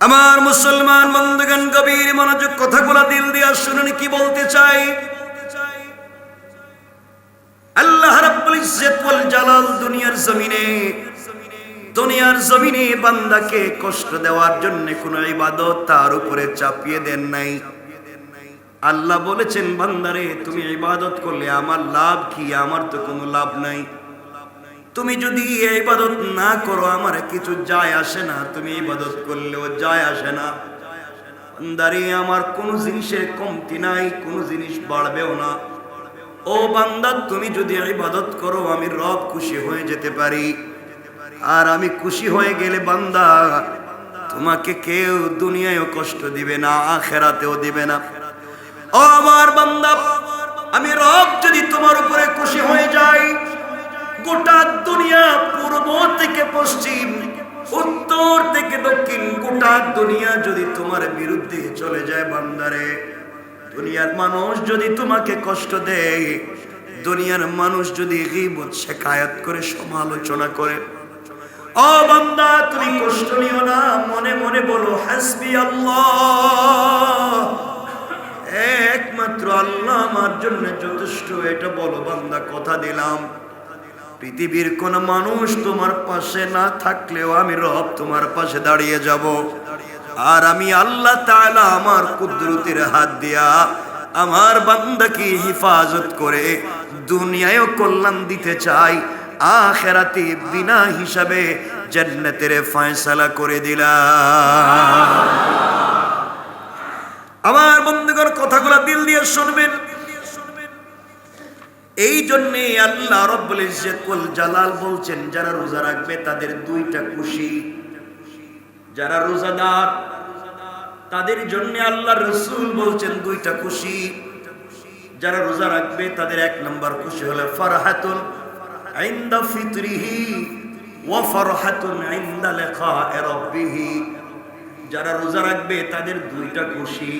আমার মুসলমান বন্ধুগণ, গভীর মনোযোগ কথাগুলো দিল দিয়া শুনুন, কি বলতে চাই? আল্লাহ রাব্বুল ইজ্জত ওয়াল জালাল দুনিয়ার জমিনে দুনিয়ার জমিনে বান্দাকে কষ্ট দেওয়ার জন্য কোন ইবাদত তার উপরে চাপিয়ে দেন নাই। আল্লাহ বলেছেন, বান্দারে, তুমি ইবাদত করলে আমার লাভ কি? আমার তো কোনো লাভ নাই। তুমি যদি ইবাদত না করো, আমার কিছু যায় আসে না। তুমি ইবাদত করলেও যায় আসে না। বান্দারে, আমার কোনো জিনিসের কমতি নাই, কোনো জিনিস বাড়বেও না। ও বান্দা, তুমি যদি ইবাদত করো, আমি রব খুশি হয়ে যেতে পারি। আর আমি খুশি হয়ে গেলে বান্দা, তোমাকে কেউ দুনিয়ায়ও কষ্ট দিবে না, আখেরাতেও দিবে না। ও আমার বান্দা, আমি রব যদি তোমার উপরে খুশি হয়ে যাই গোটা দুনিয়া পূর্ব থেকে পশ্চিম, উত্তর থেকে দক্ষিণ, গোটা দুনিয়া যদি তোমার বিরুদ্ধে চলে যায় বান্দারে। দুনিয়ার মানুষ যদি তোমাকে কষ্ট দেয়, দুনিয়ার মানুষ যদি গিবত, শেখায়াত করে, সমালোচনা করে। ও বান্দা, তুমি কষ্ট নিও না, মনে মনে বলো, হাসবি আল্লাহ। একমাত্র আল্লাহ আমার জন্য যথেষ্ট, এটা বলো বান্দা, কথা দিলাম। পৃথিবীর কোন মানুষ তোমার পাশে না থাকলেও আমি রব তোমার পাশে দাঁড়িয়ে যাব। আর আমি আল্লাহ তাআলা আমার কুদরতের হাত দিয়া আমার বান্দাকে হেফাজত করে দুনিয়ায়ও কল্যাণ দিতে চাই, আখেরাতে বিনা হিসাবে জান্নাতের ফয়সালা করে দিলাম। আমার বন্ধুগণ, কথাগুলো দিল দিয়ে শুনবেন। এই জন্যে আল্লাহ রব্বুল ইজ্জত ওয়াল জালাল বলছেন, যারা রোজা রাখবে তাদের দুইটা খুশি। যারা রোজাদার, তাদের জন্য আল্লাহ রসুল বলছেন দুইটা খুশি। যারা রোজা রাখবে তাদের এক নম্বর খুশি হলো ফারহাতুন ইনদা ফিতরিহি ওয়া ফারহাতুন ইনদা লিকা'i রাব্বিহি। যারা রোজা রাখবে তাদের দুইটা খুশি।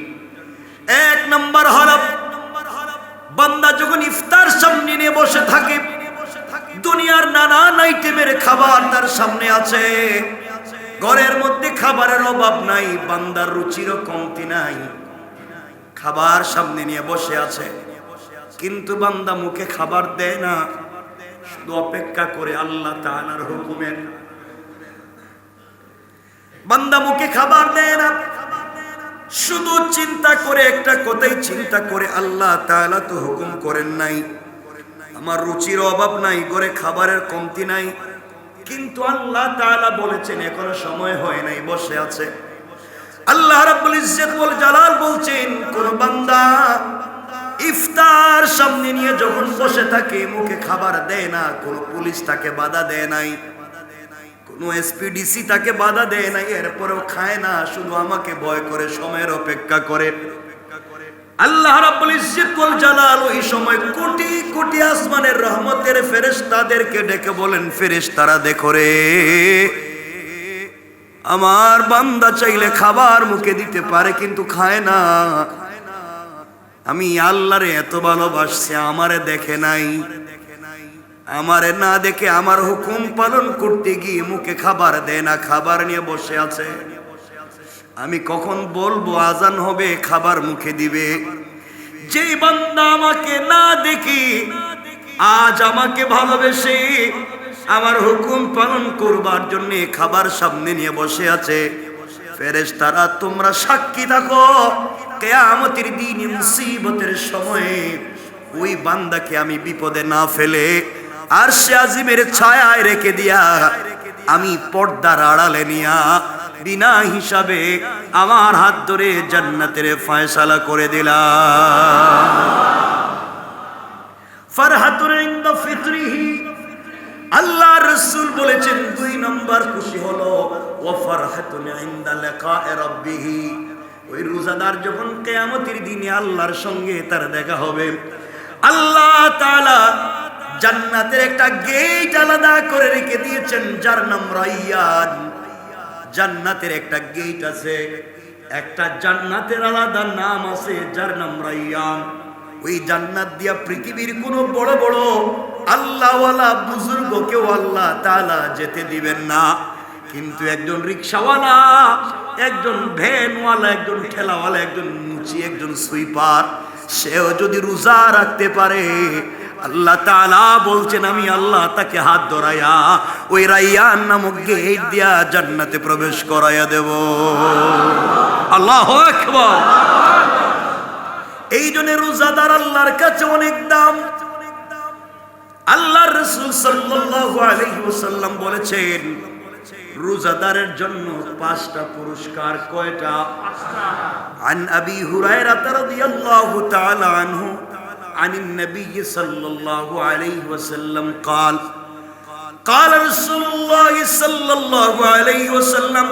এক নম্বর হলো বান্দা যখন ইফতার সামনে নিয়ে বসে থাকে, দুনিয়ার নানান আইটেমের খাবার তার সামনে আছে। ঘরের মধ্যে খাবারের অভাব নাই, বান্দার রুচিরও কমতি নাই। খাবার সামনে নিয়ে বসে আছে। কিন্তু বান্দা মুখে খাবার দেয় না, শুধু অপেক্ষা করে আল্লাহ তাআলার হুকুমের। বান্দা মুখে খাবার দেয় না। শুধু চিন্তা করে একটা কথাই চিন্তা করে আল্লাহ তাআলা তো হুকুম করেন নাই। আমার রুচির অভাব নাই করে খাবারের কমতি নাই। কিন্তু আল্লাহ তাআলা বলেছেন, এখনও সময় হয় নাই, বসে আছে। আল্লাহ রাব্বুল ইজ্জত ওয়াল জালাল বলছেন, কোন বান্দা ইফতার সামনে নিয়ে যখন বসে থাকে, মুখে খাবার দেয় না, কোন পুলিশ তাকে বাধা দেয় নাই। এসপিডিসি তাকে বাধা দেয় নাই, এরপরেও খায় না, শুধু আমাকে ভয় করে, সময়ের অপেক্ষা করে। ডেকে বলেন, ফেরেশতারা আমার বান্দা চাইলে খাবার মুখে দিতে পারে কিন্তু খায় না। আমি আল্লাহরে এত ভালোবাসছি, আমারে দেখে নাই। আমারে না দেখে আমার হুকুম পালন করতে গিয়ে মুখে খাবার দেয় না, খাবার নিয়ে বসে আছে। আমি কখন বলব আজান হবে, খাবার মুখে দিবে। যে বান্দা আমাকে না দেখি, আজ আমাকে ভালোবেসে আমার হুকুম পালন করবার জন্য খাবার সামনে নিয়ে বসে আছে। ফেরেশ তারা তোমরা সাক্ষী থাকো, কেয়ামতের দিন মুসিবতের সময়ে ওই বান্দাকে আমি বিপদে না ফেলে আর সে আজিমের ছায়ায় রেখে দিয়া আমি পর্দার আড়ালে নিয়া বিনা হিসাবে আমার হাত ধরে জান্নাতের ফয়সালা করে ফিতরিহি। আল্লাহ রসুল বলেছেন, দুই নম্বর খুশি হলো, ও রাব্বিহি। ওই রোজাদার যখন কিয়ামতের দিনে আল্লাহর সঙ্গে তার দেখা হবে আল্লাহ তাআলা জান্নাতের একটা গেট আলাদা করে রেখে দিয়েছেন, যার নাম রাইয়ান। জান্নাতের একটা গেট আছে, একটা জান্নাতের আলাদা নাম আছে, যার নাম রাইয়ান। ওই জান্নাত দিয়া পৃথিবীর কোন বড় বড় আল্লাহওয়ালা বুজুর্গ কেউ আল্লাহ তালা যেতে দিবেন না। কিন্তু একজন রিক্সাওয়ালা, একজন ভ্যানওয়ালা, একজন ঠেলাওয়ালা, একজন মুচি, একজন সুইপার সেও যদি রোজা রাখতে পারে, আল্লাহ তাআলা বলছেন, আমি আল্লাহ তাকে হাত ধরাইয়া ওই রাইয়ান নামক গেট দিয়া জান্নাতে প্রবেশ করাইয়া দেব। আল্লাহ এই জন্য রোজাদার আল্লাহর কাছে অনেক দাম। আল্লাহ রসুল সাল্লাল্লাহু আলাইহি ওয়াসাল্লাম বলেছেন রোজাদারের জন্য পাঁচটা পুরস্কার কয়টা عن ابي هريره رضي الله تعالى عنه عن النبي صلى الله عليه وسلم قال قال رسول الله صلى الله عليه وسلم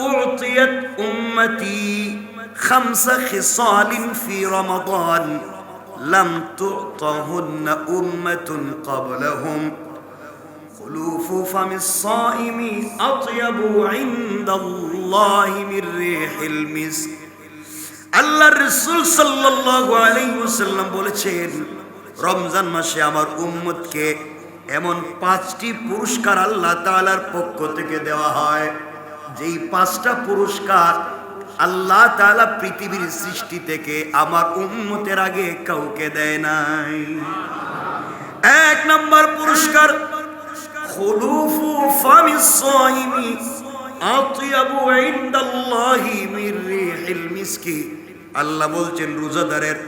اعطيت امتي خمس خصال في رمضان لم تعطهن امه قبلهم خلوف فم الصائم أطيب عند الله من ريح المسك আল্লাহ রসুল সাল্লাল্লাহু আলাইহি ওয়াসাল্লাম বলেছেন রমজান মাসে আমার উম্মতকে এমন পাঁচটি পুরস্কার আল্লাহ তাআলার পক্ষ থেকে দেওয়া হয় যেই পাঁচটা পুরস্কার আল্লাহ তাআলা পৃথিবীর সৃষ্টি থেকে আমার উম্মতের আগে কাউকে দেয় নাই এক নম্বর পুরস্কার خلوف فم الصائم أطيب عند الله من ريح المسك আল্লাহ বলছেন রোজাদারের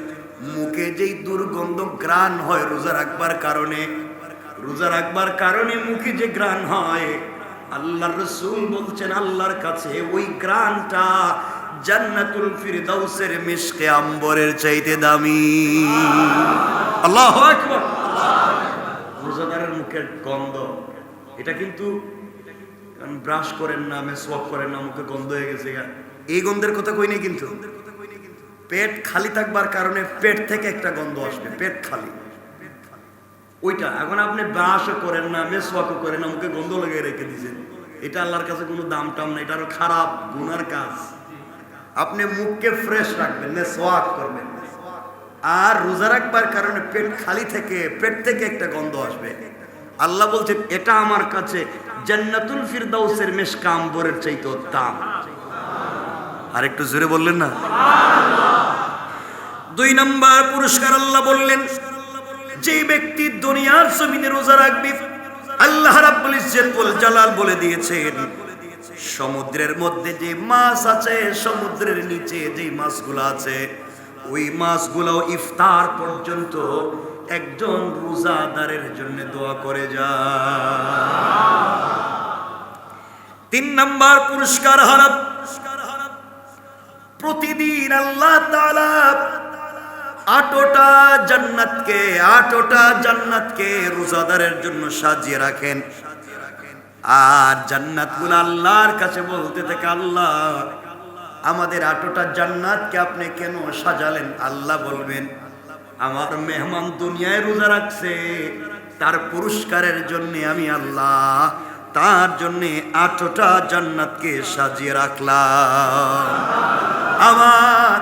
মুখে যেই দুর্গন্ধ গ্রাণ হয় রোজা রাখবার কারণে রোজা রাখবার কারণে মুখে যে গ্রাণ হয় আল্লাহর রসুল বলছেন আল্লাহর কাছে ওই গ্রাণটা জান্নাতুল ফিরদাউসের মিশকে আম্বরের চাইতে দামি আল্লাহু আকবার রোজাদারের মুখের গন্ধ এটা কিন্তু ব্রাশ করেন না মেসওয়াক করেন না, মুখে গন্ধ হয়ে গেছে এই গন্ধের কথা কই নেই কিন্তু? পেট খালি থাকবার কারণে পেট থেকে একটা গন্ধ আসবে, পেট খালি। ওইটা, এখন আপনি ব্রাশও করেন না মেসওয়াকও করেন না, মুখে গন্ধ লেগে রেখে দিয়েছেন। এটা আল্লাহর কাছে কোনো দাম টাম না এটা আরও খারাপ, গুনার কাজ। আপনি মুখকে ফ্রেশ রাখবেন মেসওয়াক করবেন। আর রোজা রাখবার কারণে পেট খালি থেকে, পেট থেকে একটা গন্ধ আসবে। আল্লাহ বলছেন, এটা আমার কাছে জান্নাতুল ফিরদাউসের মেশকা আম্বরের চাইতে দাম আর একটু জোরে বললেন না? দুই নম্বর পুরস্কার আল্লাহ বললেন, যে ব্যক্তি দুনিয়ার জমিনে রোজা রাখবে, আল্লাহ রাব্বুল ইজ্জত ওয়াল জালাল বলে দিয়েছেন। সমুদ্রের মধ্যে যে মাছ আছে, সমুদ্রের নিচে যে মাছগুলো আছে, ওই মাছগুলো ইফতার পর্যন্ত একজন রোজাদারের জন্য দোয়া করে যা। তিন নাম্বার পুরস্কার হারাপ প্রতিদিন আল্লাহ তাআলা আটোটা জান্নাতকে আটোটা জান্নাতকে রোজাদারের জন্য সাজিয়ে রাখেন। আর জান্নাতগুলো আল্লাহর কাছে বলতে থাকে, আল্লাহ, আমাদের আটোটা জান্নাতকে আপনি কেন সাজালেন? আল্লাহ বলবেন আমার মেহমান দুনিয়ায় রোজা রাখছে। তার পুরস্কারের জন্য আমি আল্লাহ, তার জন্য আটটা জান্নাতকে সাজিয়ে রাখলাম। আমার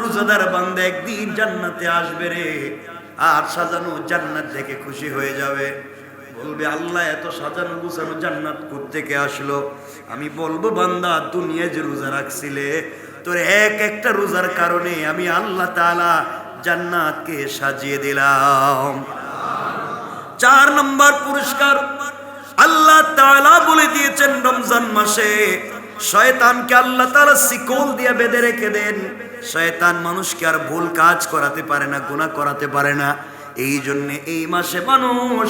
রোজাদার বান্দা একদিন জান্নাতে আসবে রে, আর সাজানো জান্নাত দেখে খুশি হয়ে যাবে। বলবে, আল্লাহ, এত সাজানো গুছানো জান্নাত থেকে আসলো? আমি বলব, বান্দা দুনিয়া যে রোজা রাখছিলে, তোর এক একটা রোজার কারণে আমি আল্লাহ তাআলা জান্নাতকে সাজিয়ে দিলাম। চার নম্বর পুরস্কার আল্লাহ তালা বলে দিয়েছেন রমজান মাসে, শয়তানকে আল্লাহ তালা শিকল দিয়ে বেঁধে রেখে দেন। শয়তান মানুষকে আর ভুল কাজ করাতে পারে না গুণা করাতে পারে না। এই জন্য এই মাসে মানুষ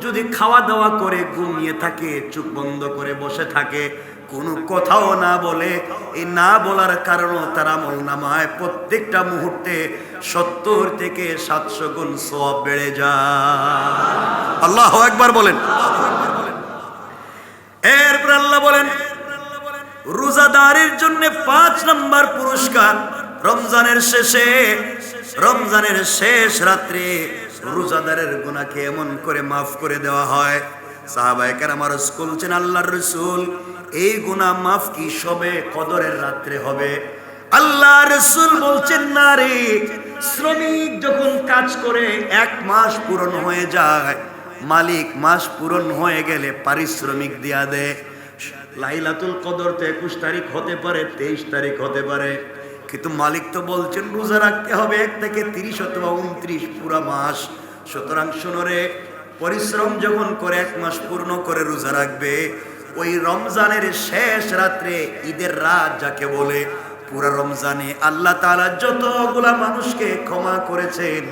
যদি খাওয়া দাওয়া করে, ঘুমিয়ে থাকে, চোখ বন্ধ করে বসে থাকে, কোনো কথাও না বলে এই না বলার কারণে তার আমল নামায়। প্রত্যেকটা মুহূর্তে সত্তর থেকে সাতশো গুণ সব বেড়ে যায়। আল্লাহ একবার বলেন। এরপর আল্লাহ বলেন, রোজাদারের জন্য পাঁচ নম্বর পুরস্কার। রমজানের শেষে, রমজানের শেষ রাত্রে রোজাদারের গুনাহকে এমন করে মাফ করে দেওয়া হয়। সাহাবাইকার আমার বলছেন, আল্লাহর রসুল, এই গুনাহ মাফ কি সবে কদরের রাত্রে হবে? আল্লাহ রসুল বলছেন, না রে, শ্রমিক যখন কাজ করে, এক মাস পূরণ হয়ে যায়। মালিক মাস পূরণ হয়ে গেলে পারিশ্রমিক দিয়া দেয়। লাইলাতুল কদর তো একুশ তারিখ হতে পারে, তেইশ তারিখ হতে পারে। কিন্তু মালিক তো বলছেন, রোজা রাখতে হবে এক থেকে তিরিশ অথবা উনত্রিশ পুরা মাস। সুতরাং শুনরে পরিশ্রম যখন করে এক মাস পূর্ণ করে রোজা রাখবে, ওই রমজানের শেষ রাত্রে ঈদের রাত যাকে বলে, পুরা রমজানে আল্লাহ তাআলা যতগুলা মানুষকে ক্ষমা করেছেন,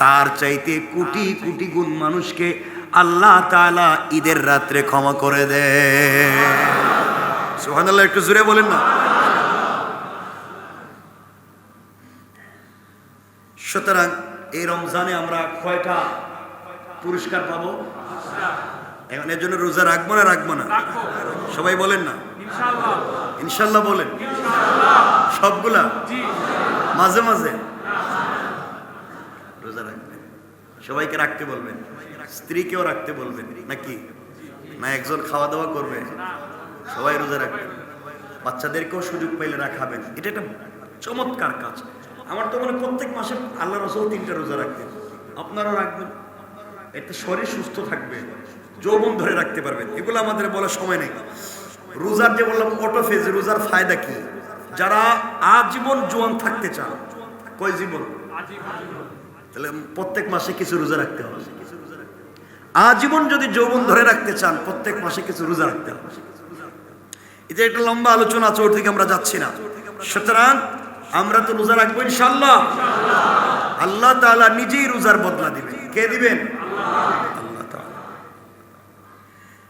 তার চাইতে কোটি কোটি গুণ মানুষকে আল্লাহ তাআলা ঈদের রাত্রে ক্ষমা করে দেয় সুবহানাল্লাহ, একটু জোরে বলেন না। সুতরাং এই রমজানে আমরা কয়টা পুরস্কার পাবো? এখন এর জন্য রোজা রাখব না রাখব না? সবাই বলেন না? ইনশাল্লাহ বলেন। সবগুলা? মাঝে মাঝে? রোজা রাখবেন। সবাইকে রাখতে বলবেন। স্ত্রীকেও রাখতে বলবেন। নাকি? না একজন খাওয়া দাওয়া করবে। সবাই রোজা রাখবেন। বাচ্চাদেরকেও সুযোগ পাইলে রাখাবেন। এটা একটা চমৎকার কাজ। আমার তো মনে প্রত্যেক মাসে আল্লাহ রসল তিনটা রোজা রাখতেন। আপনারাও রাখবেন। এতে শরীর সুস্থ থাকবে, যৌবন ধরে রাখতে পারবেন। এগুলো আমাদের বলার সময় নেই। রোজার যে বললাম অটো ফেজ রোজার ফায়দা কি? যারা আজীবন জোয়ান থাকতে চান, কয় জীবন? তাহলে প্রত্যেক মাসে কিছু রোজা রাখতে হবে। আজীবন যদি যৌবন ধরে রাখতে চান, প্রত্যেক মাসে কিছু রোজা রাখতে হবে। এটা একটা লম্বা আলোচনা আছে, ওর থেকে আমরা যাচ্ছি না। সুতরাং আমরা তো রোজা রাখব ইনশাল্লাহ আল্লাহ তালা নিজেই রোজার বদলা দিবেন। কে দিবেন?